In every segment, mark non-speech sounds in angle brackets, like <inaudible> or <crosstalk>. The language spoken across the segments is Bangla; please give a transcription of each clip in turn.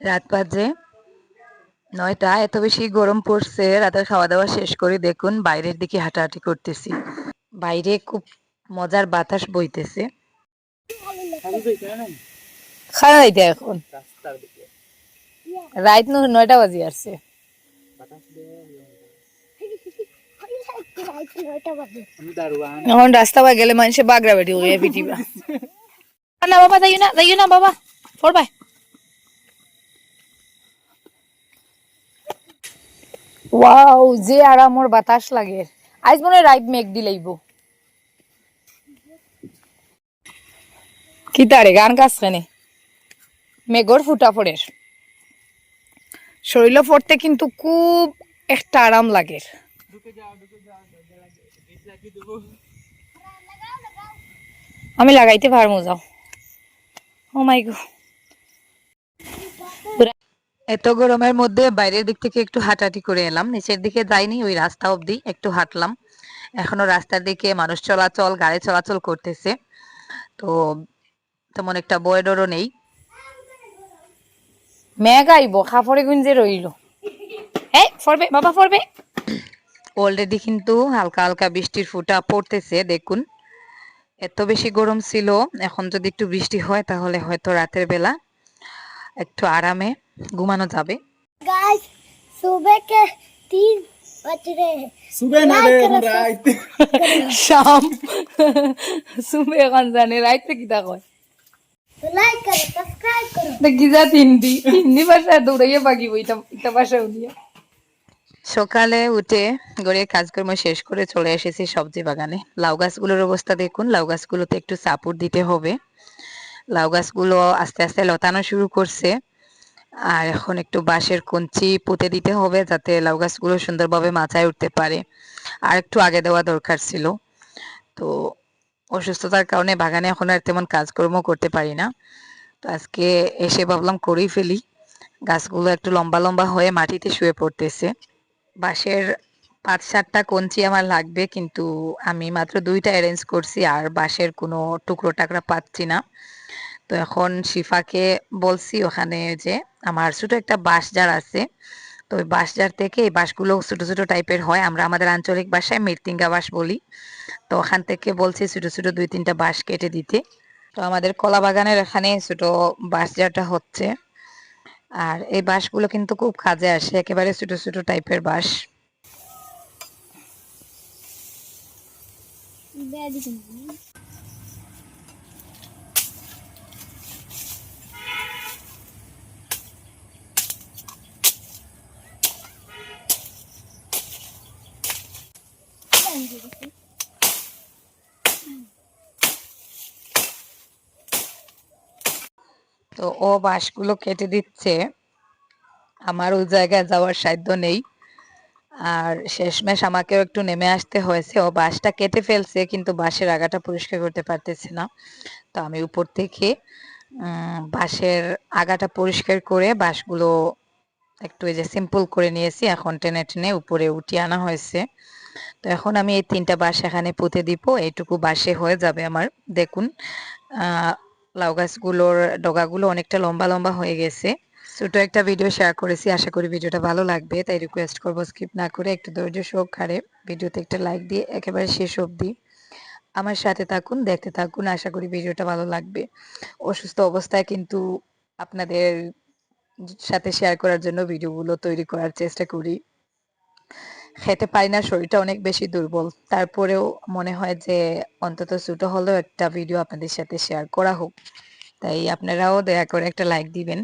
রাত বাজে। নয়টা এত বেশি গরম পড়ছে রাতের খাওয়া দাওয়া শেষ করে দেখুন বাইরের দিকে হাঁটাহাঁটি করতেছি। বাইরে খুব মজার বাতাস বইতেছে। খানা যাইতে এখন। রাত নয়টা বাজে আসছে। এখন রাস্তা পাই গেলে মানুষে বাগড়া বেটি হয়ে পিটিবা। না বাবা যাইও না যাইও না বাবা পড়বাই। ওয়াও যে আরামর বাতাস লাগে। আজ মনে রাইট মেঘ দিলাইব কি তারে, গান কাজখানে মেঘর ফুটা পড়ে শরীর পড়তে কিন্তু খুব একটা আরাম লাগে। আমি লাগাইতে পারব, যাও। ও মাই গো এত গরমের মধ্যে বাইরের দিক থেকে একটু হাঁটাহাঁটি করে এলাম। নিচের দিকে যাইনি ওই রাস্তা অবধি একটু হাঁটলাম। এখনও রাস্তার দিকে মানুষ চলাচল গাড়ি চলাচল করতেছে। তো তেমন একটা বয়ডরও নেই। মেঘ আইব খাফরে গুঞ্জে রইল। এই ফরবে বাবা ফরবে। অলরেডি কিন্তু হালকা হালকা বৃষ্টির ফুটা পড়তেছে দেখুন। এত বেশি গরম ছিল এখন যদি একটু বৃষ্টি হয় তাহলে হয়তো রাতের বেলা। একটু আরামে ঘুমানো যাবে। গাইস সুবে কে তিন সুবে না রাইত শাম। সুবে এখন জানে কি কয়? লাইক সাবস্ক্রাইব করো দেখি যা হিন্দি হিন্দি দৌড়াইয়া বাগি বইটা ভাষা উনিয়া সকালে উঠে গড়িয়ে কাজকর্ম শেষ করে চলে এসেছি সবজি বাগানে। লাউ গাছগুলোর অবস্থা দেখুন লাউ গাছগুলোতে একটু সাপোর্ট দিতে হবে। লাউ গাছগুলো আস্তে আস্তে লতানো শুরু করছে। আর এখন একটু বাঁশের কঞ্চি পুঁতে দিতে হবে যাতে লাউ গাছগুলো সুন্দরভাবে মাচায় উঠতে পারে। আর একটু আগে দেওয়া দরকার ছিল। তো অসুস্থতার কারণে বাগানে এখন আর তেমন কাজকর্ম করতে পারি না। তো আজকে এসে ভাবলাম করেই ফেলি। গাছগুলো একটু লম্বা লম্বা হয়ে মাটিতে শুয়ে পড়তেছে। বাঁশের পাঁচ সাতটা কঞ্চি আমার লাগবে, কিন্তু আমি মাত্র দুইটা অ্যারেঞ্জ করছি, আর বাঁশের কোনো টুকরো টাকরা পাচ্ছি না। তো এখন শিফাকে বলছি ওখানে যে, আমার ছোট একটা বাঁশ জার আছে। তো ওই বাঁশ জার থেকে এই বাঁশগুলো ছোট ছোট টাইপের হয়। আমরা আমাদের আঞ্চলিক ভাষায় মৃত্তিঙ্গা বাঁশ বলি। তো ওখান থেকে বলছি ছোট ছোট দুই তিনটা বাঁশ কেটে দিতে। তো আমাদের কলা বাগানের এখানে ছোট বাঁশ জারটা হচ্ছে। আর এই বাঁশগুলো কিন্তু খুব কাজে আসে। একেবারে ছোট ছোট টাইপের বাঁশ। তো ও বাঁশগুলো কেটে দিচ্ছে। আমার ওই জায়গায় যাওয়ার সাধ্য নেই। আর শেষমেশ আমাকেও একটু নেমে আসতে হয়েছে। ও বাঁশটা কেটে ফেলছে, কিন্তু বাঁশের আগাটা পরিষ্কার করতে পারতেছে না। তো আমি উপর থেকে বাঁশের আগাটা পরিষ্কার করে বাঁশগুলো একটু এই যে সিম্পল করে নিয়েছি। এখন টেনে টেনে উপরে উঠিয়ে আনা হয়েছে। তো এখন আমি এই তিনটা বাঁশ এখানে পুঁতে দিব। এইটুকু বাঁশে হয়ে যাবে আমার। দেখুন লাউ গাছগুলোর ডগাগুলো অনেকটা লম্বা লম্বা হয়ে গেছে। ছোট একটা ভিডিও শেয়ার করেছি, আশা করি ভিডিওটা ভালো লাগবে, তাই রিকোয়েস্ট করব স্কিপ না করে একটু ধৈর্য সহকারে ভিডিওতে একটা লাইক দিয়ে একেবারে শেষ অবধি আমার সাথে থাকুন, দেখতে থাকুন, আশা করি ভিডিওটা ভালো লাগবে। অসুস্থ অবস্থায় কিন্তু আপনাদের সাথে শেয়ার করার জন্য ভিডিওগুলো তৈরি করার চেষ্টা করি। খেতে পারি না, শরীরটা অনেক বেশি দুর্বল। তারপরেও মনে হয় যে অন্তত ছোট হলেও একটা ভিডিও আপনাদের সাথে শেয়ার করা হোক। তাই আপনারাও দয়া করে একটা লাইক দিবেন।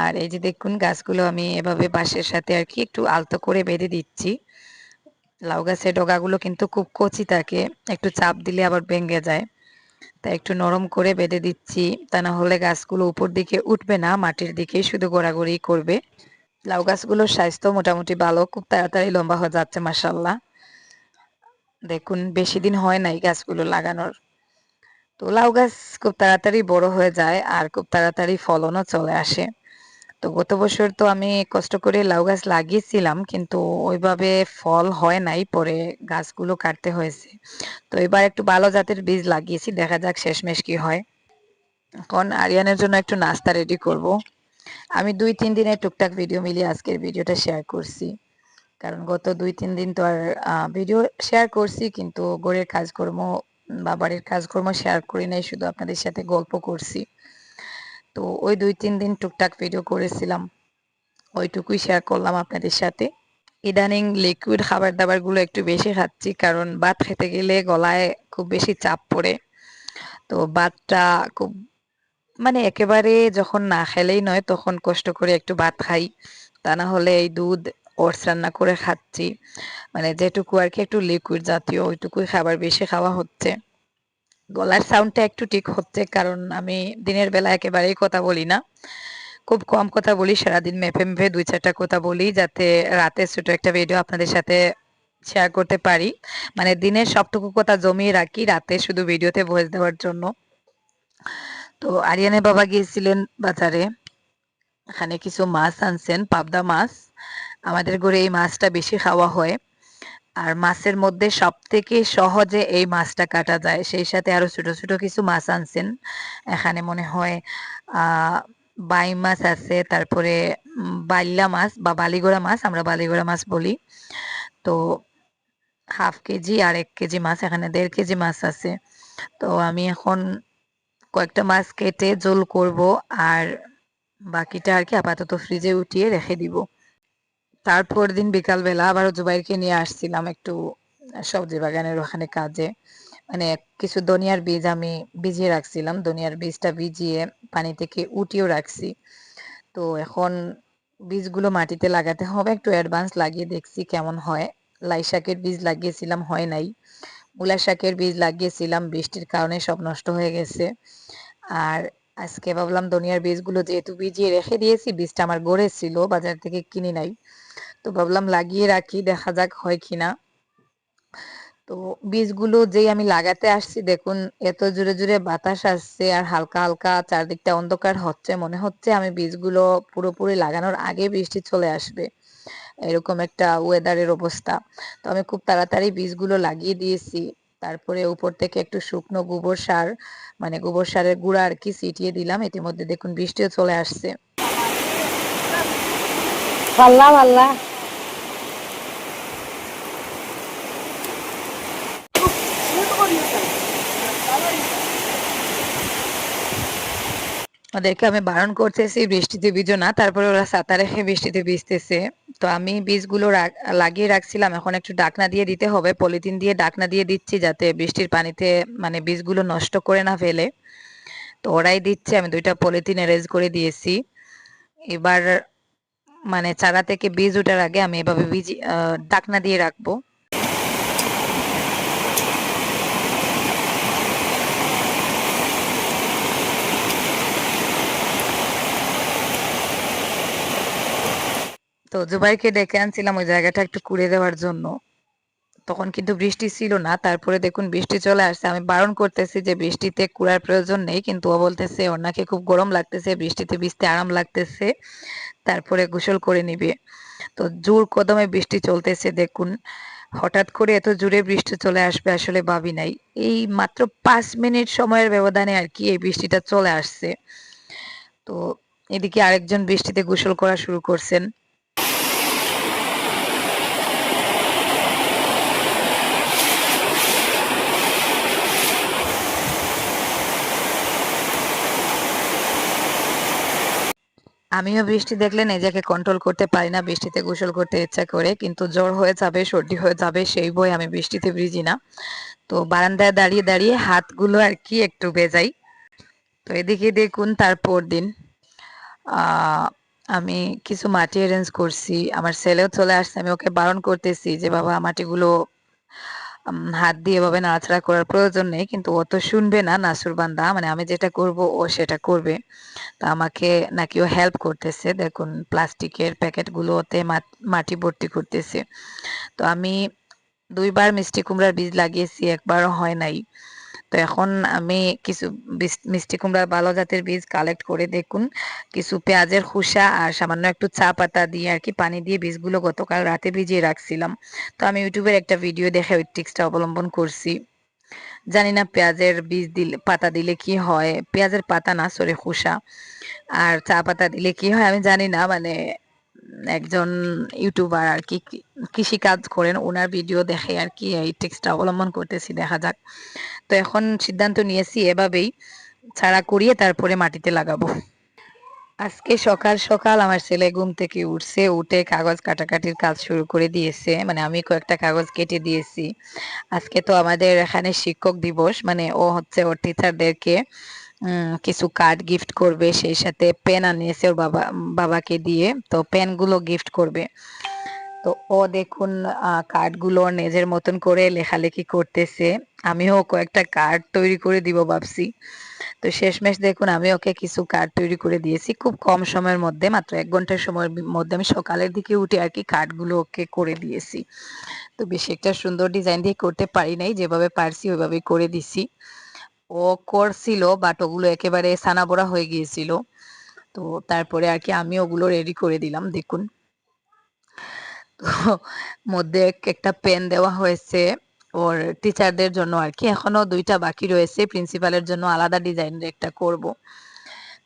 আর এই যে দেখুন, গাছগুলো আমি এভাবে বাঁশের সাথে আর কি একটু আলতো করে বেঁধে দিচ্ছি। লাউ গাছের ডগাগুলো কিন্তু খুব কচি থাকে, একটু চাপ দিলে আবার ভেঙে যায়। তাই একটু নরম করে বেঁধে দিচ্ছি, তা না হলে গাছগুলো উপর দিকে উঠবে না, মাটির দিকেই শুধু গোড়াগড়ি করবে। লাউ গাছগুলোর স্বাস্থ্য মোটামুটি ভালো, খুব তাড়াতাড়ি লম্বা হয়ে যাচ্ছে মাসাল্লাহ দেখুন, বেশি দিন হয় নাই গাছগুলো লাগানোর। তো লাউ গাছ খুব তাড়াতাড়ি বড় হয়ে যায় আর খুব তাড়াতাড়ি ফলনও চলে আসে। তো গত বছর তো আমি কষ্ট করে লাউ গাছ লাগিয়েছিলাম, কিন্তু ওইভাবে ফল হয় নাই, পরে গাছগুলো কাটতে হয়েছে। তো এবার একটু ভালো জাতের বীজ লাগিয়েছি, দেখা যাক শেষমেশ কি হয়। এখন আরিয়ানের জন্য একটু নাস্তা রেডি করব। আমি দুই, তিন দিনের টুকটাক ভিডিও মিলিয়ে আজকের ভিডিওটা শেয়ার করছি। কারণ গত দুই, তিন দিন তো আর ভিডিও শেয়ার করছি, কিন্তু ঘরের কাজকর্ম বা বাড়ির কাজকর্ম শেয়ার করি নাই, শুধু আপনাদের সাথে গল্প করছি। তো ওই দুই, তিন দিন টুকটাক ভিডিও করেছিলাম। ওইটুকুই শেয়ার করলাম আপনাদের সাথে। ইদানিং লিকুইড খাবার দাবারগুলো একটু বেশি খাচ্ছি, কারণ ভাত খেতে গেলে গলায় খুব বেশি চাপ পড়ে। তো ভাতটা খুব মানে একেবারে যখন না খেলেই নয়, তখন কষ্ট করে একটু ভাত খাই। তা না হলে এই দুধ, ওটস রান্না করে খাচ্ছি। মানে যেটুকু আর কি একটু লিকুইড জাতীয়, ওইটুকুই খাবার বেশি খাওয়া হচ্ছে। গলার সাউন্ডটা একটু ঠিক হচ্ছে, কারণ আমি দিনের বেলা একেবারেই কথা বলি না। খুব কম কথা বলি, সারাদিন মেপে মেপে দুই চারটা কথা বলি, যাতে রাতে ছোট একটা ভিডিও আপনাদের সাথে শেয়ার করতে পারি। মানে দিনের সবটুকু কথা জমিয়ে রাখি, রাতে শুধু ভিডিওতে ভয়েস দেওয়ার জন্য। তো আরিয়ানের বাবা গিয়েছিলেন বাজারে। এখানে কিছু মাছ আনছেন, পাবদা মাছ। আমাদের ঘরে এই মাছটা বেশি খাওয়া হয়। আর মাছের মধ্যে সব থেকে সহজে এই মাছটা কাটা যায়। সেই সাথে আরও ছোট ছোট কিছু মাছ আনছেন। এখানে মনে হয় বাই মাছ আছে, তারপরে বাইল্লা মাছ বা বালিগোড়া মাছ, আমরা বালিগোড়া মাছ বলি। তো হাফ কেজি আর এক কেজি মাছ, এখানে দেড় কেজি মাছ আছে। তো আমি এখন কয়েকটা মাছ কেটে জোল করব আর বাকিটা আর কি আপাতত ফ্রিজে উঠিয়ে রেখে দিব। তারপর দিন বিকালবেলা আবার জুবাইরকে নিয়ে আসছিলাম একটু সবজি বাগানের ওখানে কাজে। মানে কিছু ধনিয়ার বীজ আমি ভিজিয়ে রাখছিলাম, ধনিয়ার বীজটা ভিজিয়ে পানি থেকে উঠিয়েও রাখছি। তো এখন বীজগুলো মাটিতে লাগাতে হবে, একটু অ্যাডভান্স লাগিয়ে দেখছি কেমন হয়। লাই শাকের বীজ লাগিয়েছিলাম, হয় নাই। মূলা শাকের বীজ লাগিয়েছিলাম, বৃষ্টির কারণে সব নষ্ট হয়ে গেছে। আর আজকে ভাবলাম ধনিয়ার বীজগুলো যেহেতু ভিজিয়ে রেখে দিয়েছি, বীজটা আমার গড়ে ছিল, বাজার থেকে কিনে নাই। তো ভাবলাম লাগিয়ে রাখি, দেখা যাক হয় কিনা তো বীজগুলো যেই আমি লাগাতে আসছি, দেখুন এত জোরে জোরে বাতাস আসছে আর হালকা হালকা চারদিকটা অন্ধকার হচ্ছে। মনে হচ্ছে আমি বীজগুলো পুরোপুরি লাগানোর আগে বৃষ্টি চলে আসবে। এরকম একটা ওয়েদারের অবস্থা। তো আমি খুব তাড়াতাড়ি বীজগুলো লাগিয়ে দিয়েছি। তারপরে উপর থেকে একটু শুকনো গোবর সার মানে গোবর সারের গুঁড়া আর কি ছিটিয়ে দিলাম। ইতিমধ্যে দেখুন বৃষ্টিও চলে আসছে। পাল্লা পাল্লা ওদেরকে আমি বারণ করতেছি বৃষ্টিতে ভিজো না, তারপরে ওরা ছাতা রেখে <laughs> বৃষ্টিতে ভিজতেছে। তো আমি বীজগুলো লাগিয়ে রাখছিলাম, এখন একটু ডাকনা দিয়ে দিতে হবে, পলিথিন দিয়ে ডাকনা দিয়ে দিচ্ছি যাতে বৃষ্টির পানিতে মানে বীজগুলো নষ্ট করে না ফেলে। তো ওরাই দিচ্ছে, আমি দুইটা পলিথিন অ্যারেঞ্জ করে দিয়েছি। এবার মানে চারা থেকে বীজ ওঠার আগে আমি এভাবে বীজ ডাকনা দিয়ে রাখব। তো জুবাইরকে ডেকে আনছিলাম ওই জায়গাটা একটু কুড়ে দেওয়ার জন্য। তখন কিন্তু বৃষ্টি ছিল না, তারপরে দেখুন বৃষ্টি চলে আসছে। আমি বারণ করতেছি যে বৃষ্টিতে কুড়ার প্রয়োজন নেই, কিন্তু ও বলতেছে, ওর নাকি খুব গরম লাগতেছে, বৃষ্টিতে ভিজতে আরাম লাগতেছে। তারপরে গোসল করে নিবে। তো জোর কদমে বৃষ্টি চলতেছে, দেখুন। হঠাৎ করে এত জোরে বৃষ্টি চলে আসবে, আসলে ভাবি নাই। এই মাত্র পাঁচ মিনিট সময়ের ব্যবধানে আর কি এই বৃষ্টিটা চলে আসছে। তো এদিকে আরেকজন বৃষ্টিতে গোসল করা শুরু করছেন। আমিও বৃষ্টি দেখলে নিজেকে কন্ট্রোল করতে পারি না, বৃষ্টিতে গোসল করতে ইচ্ছা করে, কিন্তু জ্বর হয়ে যাবে, সর্দি হয়ে যাবে, সেই বই আমি বৃষ্টিতে ভিজি না। তো বারান্দায় দাঁড়িয়ে দাঁড়িয়ে হাতগুলো আর কি একটু ভেজাই। তো এদিকে দেখুন তারপর দিন। আমি কিছু মাটি অ্যারেঞ্জ করছি, আমার ছেলেও চলে আসছে, আমি ওকে বারণ করতেছি যে, বাবা, মাটিগুলো হাত দিয়ে এভাবে নাড়াচাড়া করার প্রয়োজন নেই, কিন্তু ও তো শুনবে না নাসুর বান্দা। মানে আমি যেটা করব, ও সেটা করবে। তা আমাকে নাকি ও হেল্প করতেছে। দেখুন, প্লাস্টিকের প্যাকেটগুলো ওতে মাটি ভর্তি করতেছে। তো আমি দুইবার মিষ্টি কুমড়ার বীজ লাগিয়েছি, একবারও হয় নাই। তো এখন আমি কিছু মিষ্টি কুমড়ার ভালো জাতের বীজ কালেক্ট করে দেখুন। কিছু পেঁয়াজের খোসা আর সামান্য একটু চা পাতা দিয়ে আর কি পানি দিয়ে বীজগুলো গতকাল রাতে ভিজিয়ে রাখছিলাম। তো আমি ইউটিউবের একটা ভিডিও দেখে ওই ট্রিক্সটা অবলম্বন করছি। জানি না পেঁয়াজের বীজ দিলে, পাতা দিলে কি হয়? পেঁয়াজের পাতা না সরি খোসা। আর চা পাতা দিলে কি হয় আমি জানি না মানে একজন ইউটিউবার আর কি, কৃষি কাজ করেন ওনার ভিডিও দেখে আর কি এই টেক্সটটা অবলম্বন করতেছি, দেখা যাক। তো এখন সিদ্ধান্ত নিয়েছি এভাবেই ছাড়া করিয়ে তারপরে মাটিতে লাগাবো। আজকে সকাল সকাল আমার ছেলে ঘুম থেকে উঠছে, উঠে কাগজ কাটাকাটির কাজ শুরু করে দিয়েছে মানে আমি কয়েকটা কাগজ কেটে দিয়েছি। আজকে তো আমাদের এখানে শিক্ষক দিবস মানে ও হচ্ছে ওর টিচারদেরকে কিছু কার্ড গিফট করবে, সেই সাথে পেন আনিয়েছে ওর বাবা, বাবাকে দিয়ে। তো পেনগুলো গিফট করবে। তো ও দেখুন কার্ডগুলো নিজের মতন করে লেখালেখি করতেছে। আমিও কয়েকটা কার্ড তৈরি করে দিব ভাবছি। তো শেষমেশ দেখুন, আমি ওকে কিছু কার্ড তৈরি করে দিয়েছি। খুব কম সময়ের মধ্যে, মাত্র এক ঘণ্টার সময়ের মধ্যে আমি সকালের দিকে উঠে আর কি কার্ডগুলো ওকে করে দিয়েছি। তো বেশি একটা সুন্দর ডিজাইন দিয়ে করতে পারি নাই। যেভাবে পারছি ওইভাবেই করে দিছি। ও করছিল বাট ওগুলো একেবারে সানাবড়া হয়ে গিয়েছিল। তো তারপরে আর কি আমি ওগুলো রেডি করে দিলাম, দেখুন। তো মধ্যে একটা পেন দেওয়া হয়েছে ওর টিচারদের জন্য আর কি। এখনও দুইটা বাকি রয়েছে প্রিন্সিপালের জন্য আলাদা ডিজাইনের একটা করব।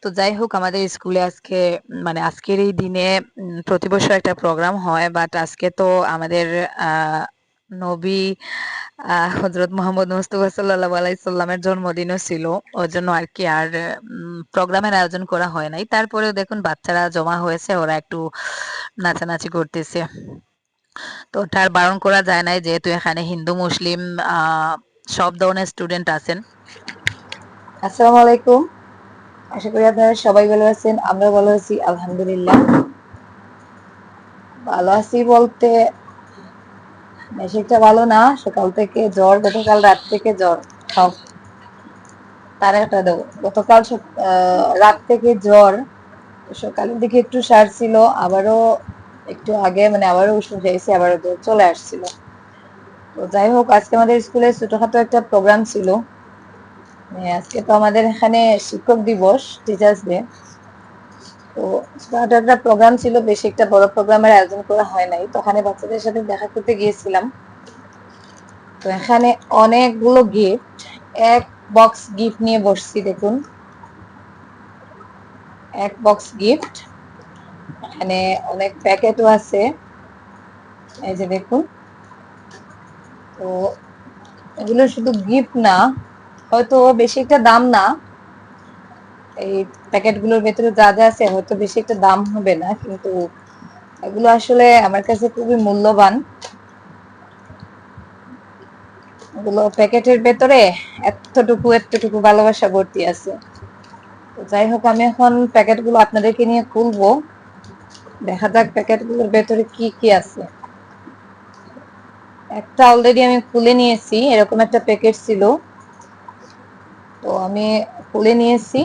তো যাই হোক, আমাদের স্কুলে আজকে মানে আজকের এই দিনে প্রতি বছর একটা প্রোগ্রাম হয় বাট আজকে তো আমাদের নবী হজরত মোহাম্মদ মুস্তফা সাল্লাল্লাহু আলাইহি সাল্লামের জন্মদিনও ছিল। ওর জন্য আর কি আর প্রোগ্রামের আয়োজন করা হয় নাই। তারপরেও দেখুন বাচ্চারা জমা হয়েছে, ওরা একটু নাচানাচি করতেছে। তো ওটার বারণ করা যায় নাই যেহেতু এখানে হিন্দু, মুসলিম সব ধরনের স্টুডেন্ট আছেন। আসসালামু আলাইকুম। আশা করি আপনারা সবাই ভালো আছেন আমরা ভালো আছি, আলহামদুলিল্লাহ। ভালো আছি বলতে বেশি একটা ভালো না, সকাল থেকে জ্বর, গতকাল রাত থেকে জ্বর। খাও। তার একটা দেবো। গতকাল রাত থেকে জ্বর। সকালের দিকে একটু সার ছিল, আবারও একটু আগে মানে আবারও উষ্ণ হয়েছে, আবারও জ্বর চলে আসছিল। তো যাই হোক, আজকে আমাদের স্কুলে ছোটখাটো একটা প্রোগ্রাম ছিল। আজকে তো আমাদের এখানে শিক্ষক দিবস টিচার্স ডে তো ছোটখাটো একটা প্রোগ্রাম ছিল, বেশি একটা বড় প্রোগ্রামের আয়োজন করা হয় নাই। তো ওখানে বাচ্চাদের সাথে দেখা করতে গিয়েছিলাম। তো এখানে অনেকগুলো গিফট এক বক্স গিফট নিয়ে বসছি, দেখুন। এক বক্স গিফট এখানে অনেক প্যাকেটও আছে। এই যে দেখুন। তো এগুলো শুধু গিফট না, হয়তো বেশি একটা দাম না। এই প্যাকেটগুলোর ভেতরে যা যা আছে, হয়তো বেশি একটা দাম হবে না, কিন্তু এগুলো আসলে আমার কাছে খুবই মূল্যবান। এগুলো প্যাকেটের ভেতরে এতটুকু এতটুকু ভালোবাসা ভর্তি আছে। যাই হোক, আমি এখন প্যাকেটগুলো আপনাদেরকে নিয়ে খুলবো। দেখা যাক প্যাকেটগুলোর ভেতরে কি কি আছে। একটা অলরেডি আমি খুলে নিয়েছি, এরকম একটা প্যাকেট ছিল। তো আমি খুলে নিয়েছি।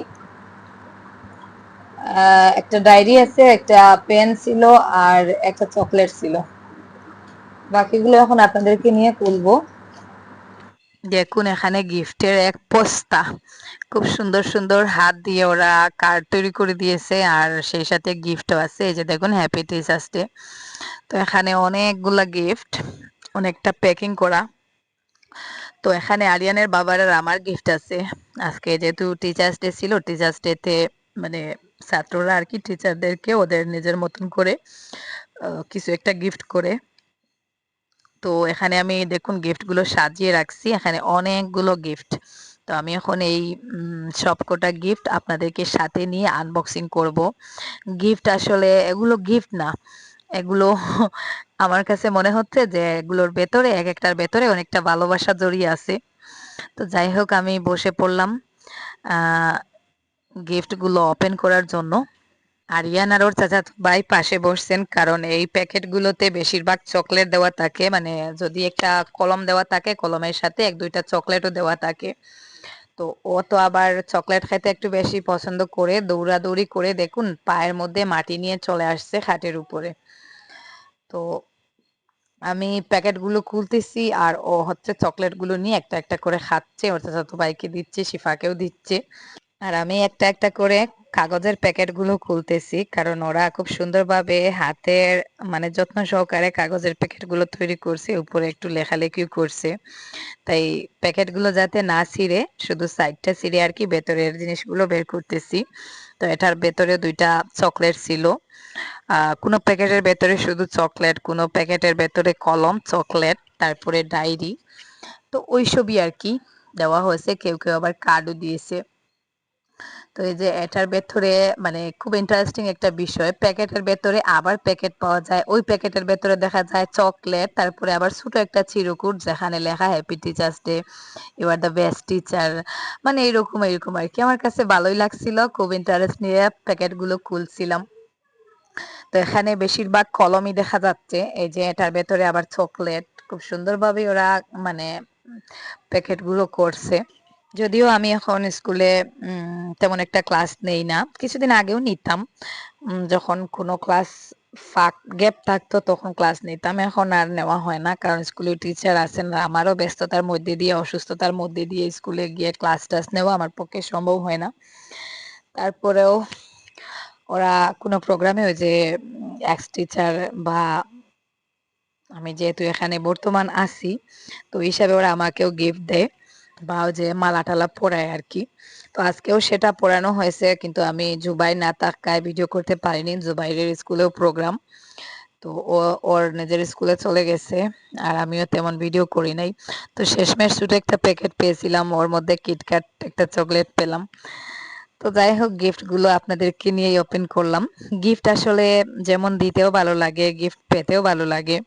একটা ডায়েরি আছে, একটা পেন ছিল আর একটা চকলেট ছিল। বাকিগুলো এখন আপনাদেরকে নিয়ে খুলবো দেখুন, এখানে গিফটের এক পোস্তা। খুব সুন্দর সুন্দর হাত দিয়ে ওরা কার্ড তৈরি করে দিয়েছে আর সেই সাথে গিফটও আছে। এই যে দেখুন হ্যাপি টিচার্স ডে তো এখানে অনেকগুলা গিফট, অনেকটা প্যাকিং করা। তো এখানে আরিয়ানের বাবার আর আমার গিফট আছে। আজকে যেহেতু টিচার্স ডে ছিল টিচার্স ডেতে মানে ছাত্ররা আর কি টিচারদেরকে ওদের নিজের মতন করে কিছু একটা গিফট করে। তো এখানে আমি দেখুন গিফটগুলো সাজিয়ে রাখছি, এখানে অনেকগুলো গিফট তো আমি এখন এই সবকটা গিফট আপনাদেরকে সাথে নিয়ে আনবক্সিং করব। গিফট আসলে এগুলো গিফট না, এগুলো <laughs> আমার কাছে মনে হচ্ছে যে এগুলোর ভেতরে, এক একটার ভেতরে অনেকটা ভালোবাসা জড়িয়ে আছে। তো যাই হোক আমি বসে পড়লাম। গিফটগুলো ওপেন করার জন্য আরিয়ান আর ওর চাচাতো ভাই পাশে বসছেন, কারণ এই প্যাকেটগুলোতে বেশিরভাগ চকলেট দেওয়া থাকে মানে যদি একটা কলম দেওয়া থাকে, কলমের সাথে এক দুইটা চকলেটও দেওয়া থাকে। তো ও তো আবার চকলেট খেতে একটু বেশি পছন্দ করে, দৌড়াদৌড়ি করে দেখুন পায়ের মধ্যে মাটি নিয়ে চলে আসছে খাটের উপরে। তো আমি প্যাকেটগুলো খুলতেছি আর ও হচ্ছে চকলেটগুলো নিয়ে একটা একটা করে খাচ্ছে, ওর চাচাতো ভাইকে দিচ্ছে, শিফাকেও দিচ্ছে। আর আমি একটা একটা করে কাগজের প্যাকেটগুলো খুলতেছি, কারণ ওরা খুব সুন্দরভাবে হাতের মানে যত্ন সহকারে কাগজের প্যাকেটগুলো তৈরি করছে, উপরে একটু লেখালেখিও করছে। তাই প্যাকেটগুলো যাতে না ছিঁড়ে, শুধু সাইডটা ছিঁড়ে আর কি ভেতরের জিনিসগুলো বের করতেছি। তো এটার ভেতরে দুইটা চকলেট ছিল। কোনো প্যাকেটের ভেতরে শুধু চকলেট, কোনো প্যাকেটের ভেতরে কলম, চকলেট, তারপরে ডায়েরি। তো ওইসবই আর কি দেওয়া হয়েছে, কেউ কেউ আবার কার্ডও দিয়েছে। তো এই যে এটার ভেতরে মানে খুব ইন্টারেস্টিং একটা বিষয়, প্যাকেটের ভেতরে আবার প্যাকেট পাওয়া যায়। ওই প্যাকেটের ভেতরে দেখা যায় চকলেট, তারপরে আবার ছোট একটা চিরকুট যেখানে লেখা happy teachers day you are the best teacher মানে এরকম এরকম আর কি। আমার কাছে ভালোই লাগছিল, খুব ইন্টারেস্ট নিয়ে প্যাকেটগুলো খুলছিলাম। তো এখানে বেশিরভাগ কলমই দেখা যাচ্ছে, এই যে এটার ভেতরে আবার চকলেট। খুব সুন্দরভাবে ওরা মানে প্যাকেটগুলো করছে। যদিও আমি এখন স্কুলে তেমন একটা ক্লাস নেই না। কিছুদিন আগেও নিতাম। যখন কোনো ক্লাস ফাঁক, গ্যাপ থাকতো তখন ক্লাস নিতাম। এখন আর নেওয়া হয় না, কারণ স্কুলে টিচার আছেন আমারও ব্যস্ততার মধ্যে দিয়ে, অসুস্থতার মধ্যে দিয়ে স্কুলে গিয়ে ক্লাস টাস নেওয়া আমার পক্ষে সম্ভব হয় না। তারপরেও ওরা কোনো প্রোগ্রামে ওই যে এক্স টিচার বা আমি যেহেতু এখানে বর্তমান আছি, তো হিসাবে ওরা আমাকেও গিফট দেয়। বা যে মালা টালা পরায় আর কি তো আজকেও সেটা পড়ানো হয়েছে, কিন্তু আমি জুবাই না থাকায় ভিডিও করতে পারিনি। জুবাইরের স্কুলেও প্রোগ্রাম তো ও, ওর নিজের স্কুলে চলে গেছে, আর আমিও তেমন ভিডিও করি নাই। তো শেষমেশ শুধু একটা প্যাকেট পেয়েছিলাম, ওর মধ্যে কিটক্যাট একটা চকলেট পেলাম। তো যাই হোক গিফটগুলো আপনাদেরকে নিয়েই ওপেন করলাম। গিফট আসলে যেমন দিতেও ভালো লাগে গিফট পেতেও ভালো লাগে।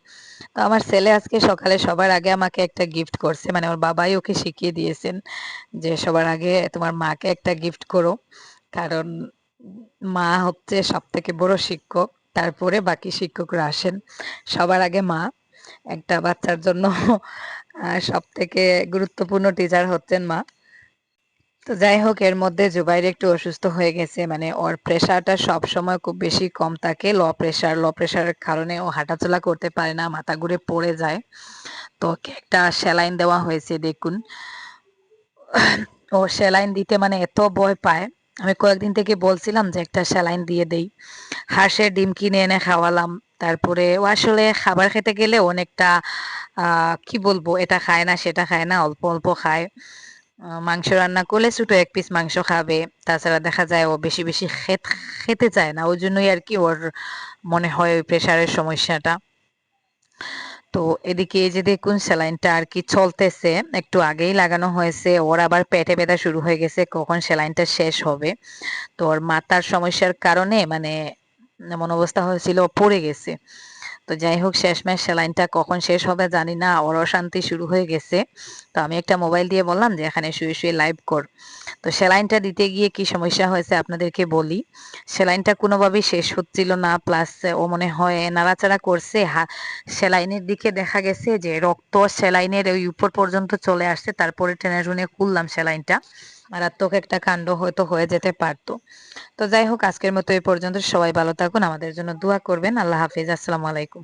তো আমার ছেলে আজকে সকালে সবার আগে আমাকে একটা গিফট করছে। মানে ওর বাবাই ওকে শিখিয়ে দিয়েছেন যে সবার আগে তোমার মাকে একটা গিফট করো। কারণ মা হচ্ছে সব থেকে বড় শিক্ষক, তারপরে বাকি শিক্ষকরা আসেন। সবার আগে মা, একটা বাচ্চার জন্য সব থেকে গুরুত্বপূর্ণ টিচার হচ্ছেন মা। তো যাই হোক, এর মধ্যে জুবাইর একটু অসুস্থ হয়ে গেছে মানে ওর প্রেশারটা সব সময় খুব বেশি কম থাকে লো প্রেশার লো প্রেশারের কারণে ও হাঁটাচলা করতে পারে না, মাথা ঘুরে পড়ে যায়। তো একটা স্যালাইন দেওয়া হয়েছে, দেখুন। ও স্যালাইন দিতে মানে এত ভয় পায়। আমি কয়েকদিন থেকে বলছিলাম যে একটা স্যালাইন দিয়ে দেই। হাঁসের ডিম কিনে এনে খাওয়ালাম, তারপরে ও আসলে খাবার খেতে গেলে অনেকটা কি বলব, এটা খায় না, সেটা খায় না, অল্প অল্প খায়। মাংস রান্না করলে ছোট এক পিস মাংস খাবে। তাছাড়া দেখা যায় ও বেশি বেশি খেত, খেতে চায় না। ওই জন্যই আর কি ওর মনে হয় ওই প্রেশারের সমস্যাটা। তো এদিকে এই যে দেখুন, স্যালাইনটা আর কি চলতেছে। একটু আগেই লাগানো হয়েছে। ওর আবার পেটে ব্যথা শুরু হয়ে গেছে। কখন স্যালাইনটা শেষ হবে? তো ওর মাথার সমস্যার কারণে মানে এমন অবস্থা হয়েছিল, পড়ে গেছে। তো যাই হোক, শেষমেশ স্যালাইনটা কখন শেষ হবে জানি না ওর অশান্তি শুরু হয়ে গেছে। তো আমি একটা মোবাইল দিয়ে বললাম যে, এখানে শুয়ে শুয়ে লাইভ কর। তো স্যালাইনটা দিতে গিয়ে কি সমস্যা হয়েছে আপনাদেরকে বলি। স্যালাইনটা কোনোভাবেই শেষ হচ্ছিল না প্লাস ও মনে হয় নাড়াচাড়া করছে। স্যালাইনের দিকে দেখা গেছে যে, রক্ত স্যালাইনের ওই উপর পর্যন্ত চলে আসছে। তারপরে টেনে টুনে খুললাম স্যালাইনটা মারাত্মক একটা কাণ্ড হয়তো হয়ে যেতে পারতো। তো যাই হোক, আজকের মতো এই পর্যন্ত। সবাই ভালো থাকুন। আমাদের জন্য দোয়া করবেন। আল্লাহ হাফিজ। আসসালামু আলাইকুম।